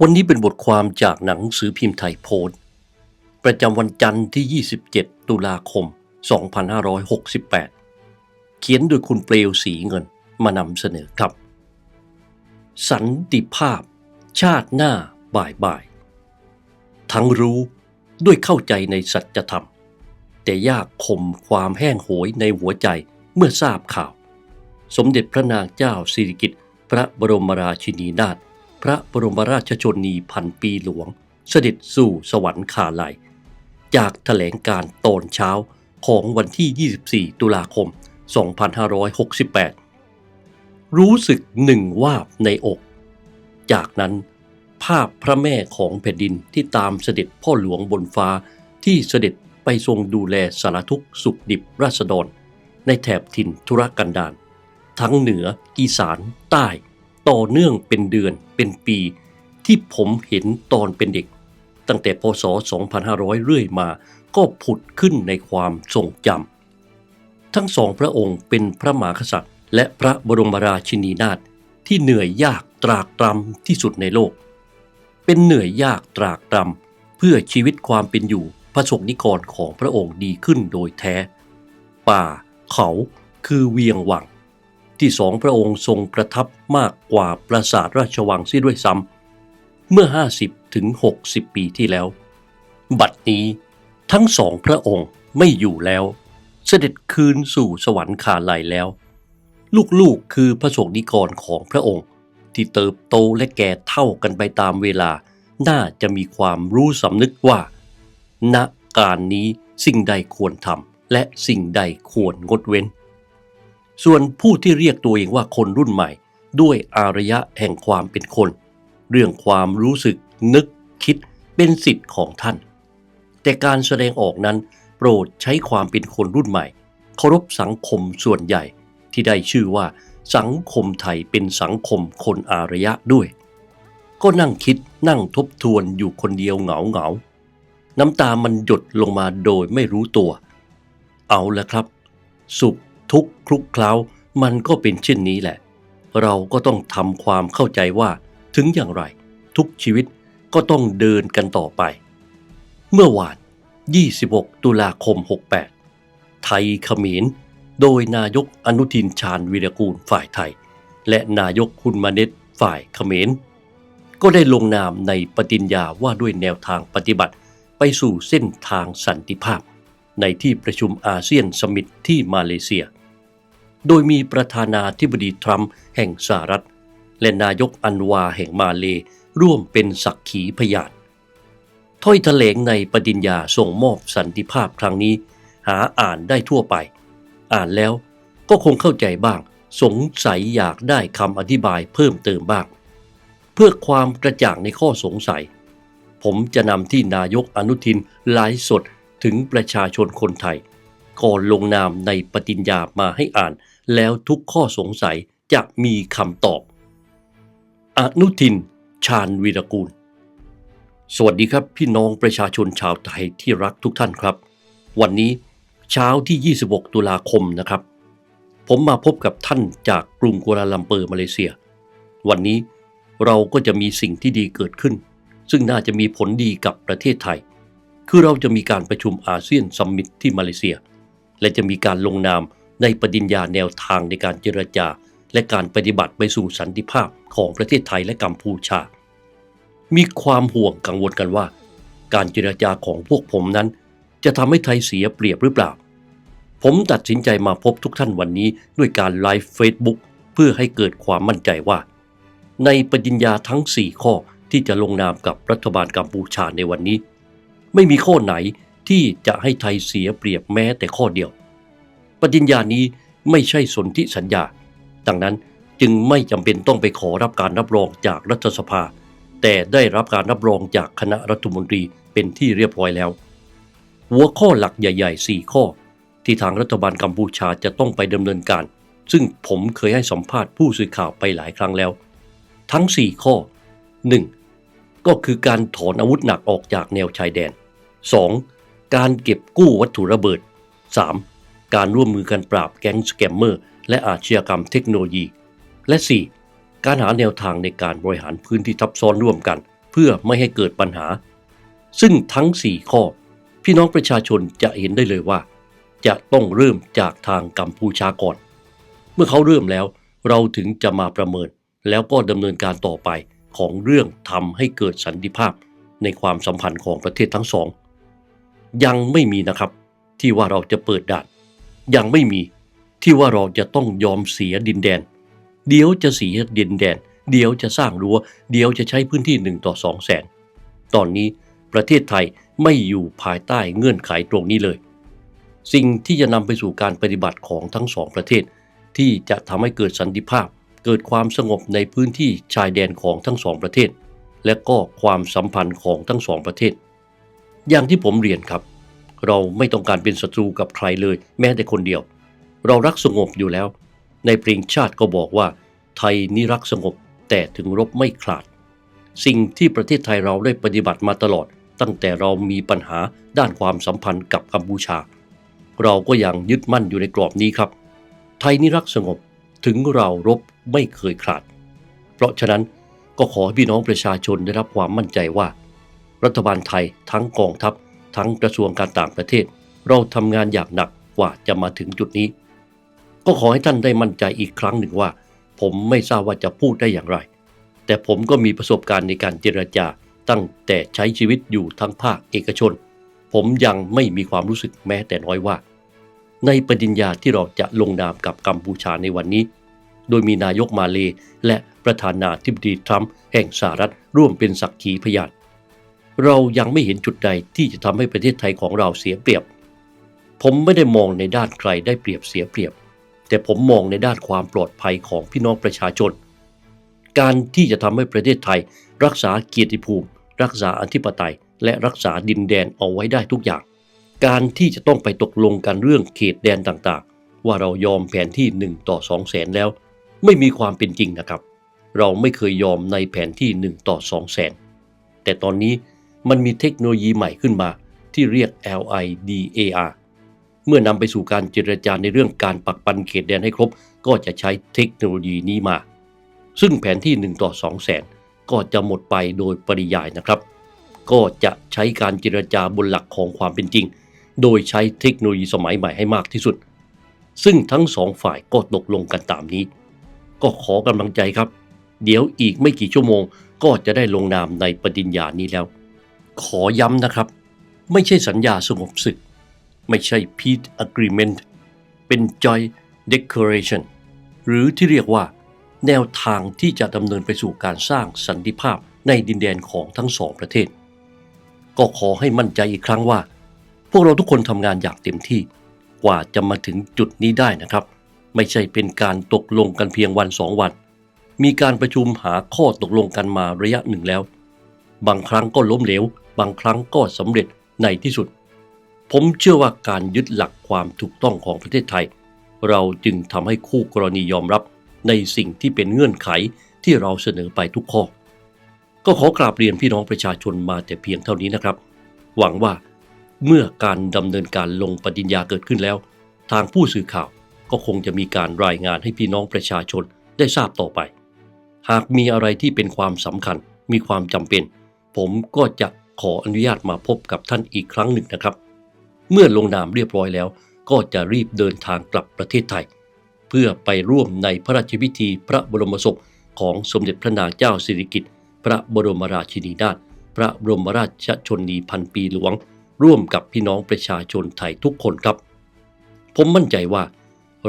วันนี้เป็นบทความจากหนังสือพิมพ์ไทยโพสต์ ประจำวันจันทร์ที่ 27 ตุลาคม 2568 เขียนโดยคุณเปลวสีเงินมานำเสนอครับ สันติภาพ ชาติหน้าบ่ายบ่าย ทั้งรู้ด้วยเข้าใจในสัจธรรม แต่ยากข่มความแห้งโหยในหัวใจเมื่อทราบข่าว สมเด็จพระนางเจ้าสิริกิติ์พระบรมราชินีนาถ พระบรมราชชนนีพันปีหลวง เสด็จสู่สวรรคาลัย จากแถลงการตอนเช้าของวันที่ 24 ตุลาคม 2568 รู้สึกหนึ่งวาบในอก จากนั้นภาพพระแม่ของแผ่นดินที่ตามเสด็จพ่อหลวงบนฟ้าที่เสด็จไปทรงดูแลสารทุกสุขดิบราษฎร ในแถบถิ่นธุรกันดารทั้งเหนืออีสานใต้ ต่อเนื่องเป็นเดือนเป็นปีที่ผมเห็นตอนเป็นเด็ก ตั้งแต่พศ 2500 เรื่อยมาก็ผุดขึ้นในความทรงจำทั้งสองพระองค์เป็นพระมหากษัตริย์ และพระบรมราชินีนาถที่เหนื่อยยากตรากตรำที่สุดในโลก เป็นเหนื่อยยากตรากตรำเพื่อชีวิตความเป็นอยู่พระสงฆ์นิกรของพระองค์ดีขึ้นโดยแท้ ป่าเขาคือเวียงหวัง ที่สองพระองค์ทรงประทับมากกว่าปราสาทราชวังเสียด้วยซ้ำเมื่อ 50ถึง60 ปีที่แล้ว บัดนี้ทั้งสองพระองค์ไม่อยู่แล้ว เสด็จคืนสู่สวรรคาลัยแล้ว ลูกๆคือพระสงฆ์นิกรของพระองค์ที่เติบโตและแก่เท่ากันไปตามเวลา น่าจะมีความรู้สำนึกว่า ณ การนี้สิ่งใดควรทำและสิ่งใดควรงดเว้น ส่วนผู้ที่เรียกตัวเองว่าคนรุ่นใหม่ ด้วยอารยะแห่งความเป็นคน เรื่องความรู้สึกนึกคิดเป็นสิทธิ์ของท่าน แต่การแสดงออกนั้นโปรดใช้ความเป็นคนรุ่นใหม่เคารพสังคมส่วนใหญ่ ที่ได้ชื่อว่า สังคมไทยเป็นสังคมคนอารยะด้วย ก็นั่งคิดนั่งทบทวนอยู่คนเดียวเหงาเหงาน้ำตามันหยดลงมาโดยไม่รู้ตัว เอาละครับ สุข ทุกข์คลุกเคล้ามันก็เป็นเช่นนี้แหละ เราก็ต้องทำความเข้าใจว่า ถึงอย่างไร ทุกชีวิตก็ต้องเดินกันต่อไป เมื่อวาน 26 ตุลาคม 68 ไทยเขมรโดยนายกอนุทินชาญวีรกูลฝ่ายไทย และนายกคุณมาเน็ตฝ่ายเขมรก็ได้ลงนามในปฏิญญาว่าด้วยแนวทางปฏิบัติไปสู่เส้นทางสันติภาพ ในที่ประชุมอาเซียนสมิตที่มาเลเซีย โดยมีประธานาธิบดีทรัมป์แห่งสหรัฐ และนายกอันวาแห่งมาเลร่วมเป็นสักขีพยานถ้อยแถลงในปฏิญญาส่งมอบสันติภาพครั้งนี้ หาอ่านได้ทั่วไป อ่านแล้วก็คงเข้าใจบ้าง สงสัยอยากได้คำอธิบายเพิ่มเติมบ้าง เพื่อความกระจ่างในข้อสงสัย ผมจะนำที่นายกอนุทินไลฟ์สดถึงประชาชนคนไทย ก่อนลงนามในปฏิญญามาให้อ่าน แล้วทุกข้อสงสัยจะมีคำตอบ อนุทิน ชาญวีรกูล สวัสดีครับพี่น้องประชาชนชาวไทยที่รักทุกท่านครับ วันนี้เช้าที่ 26 ตุลาคมนะครับ ผมมาพบกับท่านจากกรุงกัวลาลัมเปอร์มาเลเซีย วันนี้เราก็จะมีสิ่งที่ดีเกิดขึ้น ซึ่งน่าจะมีผลดีกับประเทศไทย คือเราจะมีการประชุมอาเซียนซัมมิตที่มาเลเซีย และจะมีการลงนาม ในปฏิญญาแนวทางในการเจรจา และการปฏิบัติไปสู่สันติภาพของประเทศไทยและกัมพูชา มีความห่วงกังวลกันว่า การเจรจาของพวกผมนั้น จะทำให้ไทยเสียเปรียบหรือเปล่า ผมตัดสินใจมาพบทุกท่านวันนี้ด้วยการไลฟ์เฟซบุ๊กเพื่อให้เกิดความมั่นใจว่า ในปฏิญญาทั้ง 4 ข้อที่จะลงนามกับรัฐบาลกัมพูชาในวันนี้ ไม่มีข้อไหนที่จะให้ไทยเสียเปรียบแม้แต่ข้อเดียว ปฏิญญานี้ไม่ใช่สนธิสัญญา ดังนั้นจึงไม่จำเป็นต้องไปขอรับการรับรองจากรัฐสภา แต่ได้รับการรับรองจากคณะรัฐมนตรีเป็นที่เรียบร้อยแล้ว หัวข้อหลักใหญ่ๆ 4 ข้อ ที่ทางรัฐบาลกัมพูชาจะต้องไปดำเนินการ ซึ่งผมเคยให้สัมภาษณ์ผู้สื่อข่าวไปหลายครั้งแล้ว ทั้ง 4 ข้อ 1. ก็คือการถอนอาวุธหนักออกจากแนวชายแดน 2. การเก็บกู้วัตถุระเบิด 3. การร่วมมือกันปราบแก๊งสแกมเมอร์ และอาชญากรรมเทคโนโลยี และ 4. การหาแนวทางในการบริหารพื้นที่ทับซ้อนร่วมกัน เพื่อไม่ให้เกิดปัญหา ซึ่งทั้ง 4 ข้อ พี่น้องประชาชนจะเห็นได้เลยว่า จะต้องเริ่มจากทางกัมพูชาก่อน เมื่อเขาเริ่มแล้ว เราถึงจะมาประเมิน แล้วก็ดำเนินการต่อไปของเรื่องทำให้เกิดสันติภาพในความสัมพันธ์ของประเทศทั้งสอง ยังไม่มีนะครับที่ว่าเราจะเปิดด่าน ยังไม่มี ที่ว่าเราจะต้องยอมเสียดินแดน เดี๋ยวจะเสียดินแดน เดี๋ยวจะสร้างรั้ว เดี๋ยวจะใช้พื้นที่หนึ่งต่อสองแสน ตอนนี้ประเทศไทยไม่อยู่ภายใต้เงื่อนไขตรงนี้เลย สิ่งที่จะนำไปสู่การปฏิบัติของทั้งสองประเทศ ที่จะทำให้เกิดสันติภาพ เกิดความสงบในพื้นที่ชายแดนของทั้งสองประเทศ และก็ความสัมพันธ์ของทั้งสองประเทศ อย่างที่ผมเรียนครับ เราไม่ต้องการเป็นศัตรูกับใครเลย แม้แต่คนเดียว เรารักสงบอยู่แล้ว ในเพลงชาติก็บอกว่า ไทยนี่รักสงบแต่ถึงรบไม่ขลาด สิ่งที่ประเทศไทยเราได้ปฏิบัติมาตลอด ตั้งแต่เรามีปัญหาด้านความสัมพันธ์กับกัมพูชา เราก็ยังยึดมั่นอยู่ในกรอบนี้ครับ ไทยนี่รักสงบถึงเรารบไม่เคยขาด เพราะฉะนั้นก็ขอให้พี่น้องประชาชนได้รับความมั่นใจว่า รัฐบาลไทยทั้งกองทัพ ทั้งกระทรวงการต่างประเทศ เราทำงานอย่างหนักกว่าจะมาถึงจุดนี้ ก็ขอให้ท่านได้มั่นใจอีกครั้งหนึ่งว่า ผมไม่ทราบว่าจะพูดได้อย่างไร แต่ผมก็มีประสบการณ์ในการเจรจาตั้งแต่ใช้ชีวิตอยู่ทั้งภาคเอกชน ผมยังไม่มีความรู้สึกแม้แต่น้อยว่า ในปฏิญญาที่เราจะลงนามกับกัมพูชาในวันนี้ โดยมีนายกมาเลและประธานาธิบดีทรัมป์แห่งสหรัฐร่วมเป็นสักขีพยาน เรายังไม่เห็นจุดใดที่จะทำให้ประเทศไทยของเราเสียเปรียบ ผมไม่ได้มองในด้านใครได้เปรียบเสียเปรียบ แต่ผมมองในด้านความปลอดภัยของพี่น้องประชาชน การที่จะทำให้ประเทศไทย รักษาเกียรติภูมิ รักษาอธิปไตย และรักษาดินแดนเอาไว้ได้ทุกอย่าง การที่จะต้องไปตกลงกันเรื่องเขตแดนต่างๆ ว่าเรายอมแผนที่1ต่อ2แสนแล้ว ไม่มีความเป็นจริงนะครับ เราไม่เคยยอมในแผนที่1ต่อ2แสนแต่ตอนนี้ มันมีเทคโนโลยีใหม่ขึ้นมา ที่เรียก LIDAR เมื่อนำไปสู่การเจรจาในเรื่องการปักปันเขตแดนให้ครบ ก็จะใช้เทคโนโลยีนี้มา ซึ่งแผนที่ 1 ต่อ 2 แสนก็จะหมดไปโดยปริยายนะครับ ก็จะใช้การเจรจาบนหลักของความเป็นจริง โดยใช้เทคโนโลยีสมัยใหม่ให้มากที่สุด ซึ่งทั้งสองฝ่ายก็ตกลงกันตามนี้ ก็ขอกำลังใจครับ เดี๋ยวอีกไม่กี่ชั่วโมงก็จะได้ลงนามในปฏิญญานี้แล้ว ขอย้ำนะครับ ไม่ใช่สัญญาสงบศึก ไม่ใช่ peace agreement เป็น joint declaration หรือที่เรียกว่า แนวทางที่จะดำเนินไปสู่การสร้างสันติภาพในดินแดนของทั้งสองประเทศ ก็ขอให้มั่นใจอีกครั้งว่า พวกเราทุกคนทำงานอย่างเต็มที่ กว่าจะมาถึงจุดนี้ได้นะครับ ไม่ใช่เป็นการตกลงกันเพียงวันสองวัน มีการประชุมหาข้อตกลงกันมาระยะหนึ่งแล้ว บางครั้งก็ล้มเหลว บางครั้งก็สำเร็จในที่สุด ผมเชื่อว่าการยึดหลักความถูกต้องของประเทศไทย เราจึงทำให้คู่กรณียอมรับในสิ่งที่เป็นเงื่อนไขที่เราเสนอไปทุกข้อ ก็ขอกราบเรียนพี่น้องประชาชนมาแต่เพียงเท่านี้นะครับ หวังว่าเมื่อการดำเนินการลงปฏิญญาเกิดขึ้นแล้ว ทางผู้สื่อข่าวก็คงจะมีการรายงานให้พี่น้องประชาชนได้ทราบต่อไป หากมีอะไรที่เป็นความสำคัญมีความจำเป็น ผมก็จะขออนุญาตมาพบกับท่านอีกครั้งหนึ่งนะครับ เมื่อลงนามเรียบร้อยแล้ว ก็จะรีบเดินทางกลับประเทศไทย เพื่อไปร่วมในพระราชพิธีพระบรมศพของสมเด็จพระนางเจ้าสิริกิติ์พระบรมราชินีนาถพระบรมราชชนนีพันปีหลวง ร่วมกับพี่น้องประชาชนไทยทุกคนครับ ผมมั่นใจว่า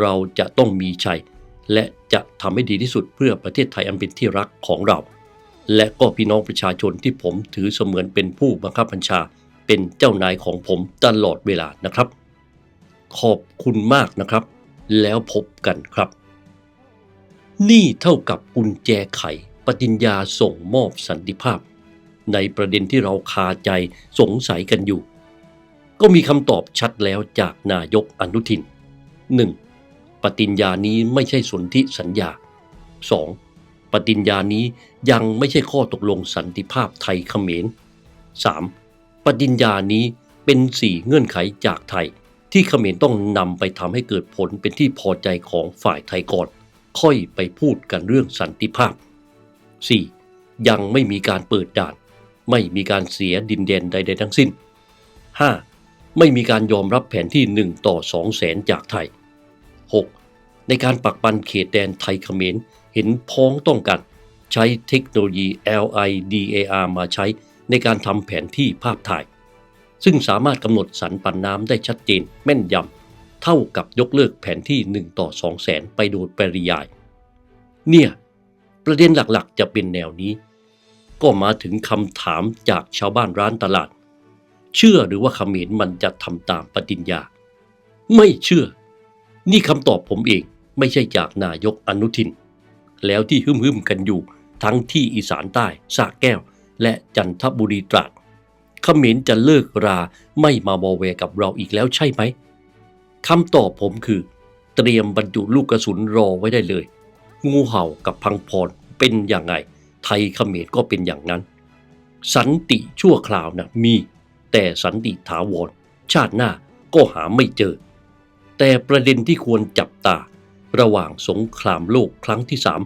เราจะต้องมีชัย และจะทำให้ดีที่สุดเพื่อประเทศไทยอันเป็นที่รักของเรา และก็พี่น้องประชาชนที่ผมถือเสมือนเป็นผู้บังคับบัญชา เป็นเจ้านายของผมตลอดเวลานะครับ ขอบคุณมากนะครับ แล้วพบกันครับ นี่เท่ากับกุญแจไขปฏิญญาส่งมอบสันติภาพ ในประเด็นที่เราคาใจสงสัยกันอยู่ ก็มีคำตอบชัดแล้วจากนายกอนุทิน 1. ปฏิญญานี้ไม่ใช่สนธิสัญญา 2. ปฏิญญานี้ยังไม่ใช่ข้อตกลงสันติภาพไทยเขมร 3. ปฏิญญานี้เป็นสี่เงื่อนไขจากไทย ที่เขมรต้องนำไปทำให้เกิดผลเป็นที่พอใจของฝ่ายไทยก่อน ค่อยไปพูดกันเรื่องสันติภาพ 4. ยังไม่มีการเปิดด่าน ไม่มีการเสียดินแดนใด ๆ ทั้งสิ้น 5. ไม่มีการยอมรับแผนที่ 1 ต่อ 2 แสนจากไทย 6. ในการปักปันเขตแดนไทยเขมร ห็นพ้องต้องกัน ใช้เทคโนโลยี LIDAR มาใช้ในการทำแผนที่ภาพถ่าย ซึ่งสามารถกำหนดสันปันน้ำได้ชัดเจนแม่นยำเท่ากับยกเลิกแผนที่ 1 ต่อ 2 แสนไปโดยปริยาย เนี่ย ประเด็นหลักๆจะเป็นแนวนี้ ก็มาถึงคำถามจากชาวบ้านร้านตลาด เชื่อหรือว่าขมรมันจะทำตามปฏิญญา ไม่เชื่อ นี่คำตอบผมเองไม่ใช่จากนายกอนุทิน แล้วที่ฮึ่มกันอยู่ ทั้งที่อีสานใต้สระแก้ว และจันทบุรีตราดเขมรจะเลิกราไม่มาบอแวกับเราอีกแล้วใช่ไหมคำตอบผมคือ เตรียมบรรจุลูกกระสุนรอไว้ได้เลย งูเห่ากับพังพรเป็นอย่างไง ไทยเขมรก็เป็นอย่างนั้น สันติชั่วคราวนะมี แต่สันติถาวรชาติหน้าก็หาไม่เจอ แต่ประเด็นที่ควรจับตา ระหว่างสงครามโลกครั้งที่สาม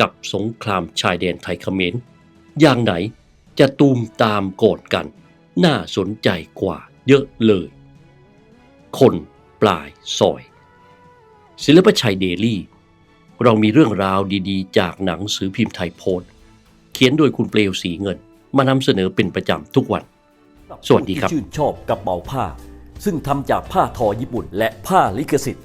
กับสงครามชายแดนไทยเขมร อย่างไหนจะตูมตามโกดกัน น่าสนใจกว่าเยอะเลย คนปลายซอย ศิลปชัยเดลี่ เรามีเรื่องราวดีๆ จากหนังสือพิมพ์ไทยโพสต์เขียนโดยคุณเปลวสีเงิน มานำเสนอเป็นประจำทุกวัน สวัสดีครับชื่นชอบกระเป๋าผ้า ซึ่งทำจากผ้าทอญี่ปุ่นและผ้าลิขสิทธิ์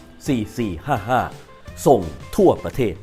4455 ส่งทั่วประเทศ